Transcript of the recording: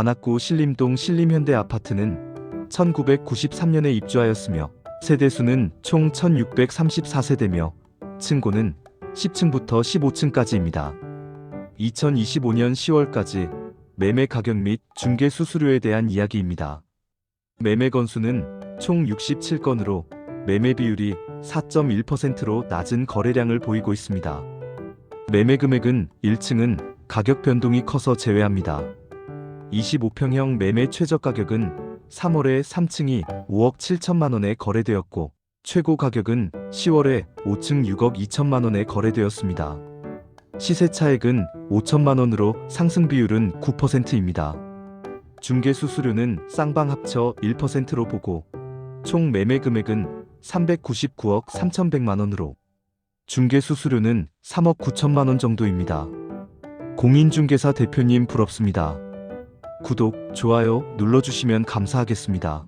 관악구 신림동 신림현대 아파트는 1993년에 입주하였으며 세대수는 총 1634세대며 층고는 10층부터 15층까지입니다. 2025년 10월까지 매매 가격 및 중개 수수료에 대한 이야기입니다. 매매 건수는 총 67건으로 매매 비율이 4.1%로 낮은 거래량을 보이고 있습니다. 매매 금액은 1층은 가격 변동이 커서 제외합니다. 25평형 매매 최저 가격은 3월에 3층이 5억 7천만 원에 거래되었고 최고 가격은 10월에 5층 6억 2천만 원에 거래되었습니다. 시세 차액은 5천만 원으로 상승 비율은 9%입니다. 중개 수수료는 쌍방 합쳐 1%로 보고 총 매매 금액은 399억 3,100만 원으로 중개 수수료는 3억 9천만 원 정도입니다. 공인중개사 대표님 부럽습니다. 구독, 좋아요 눌러주시면 감사하겠습니다.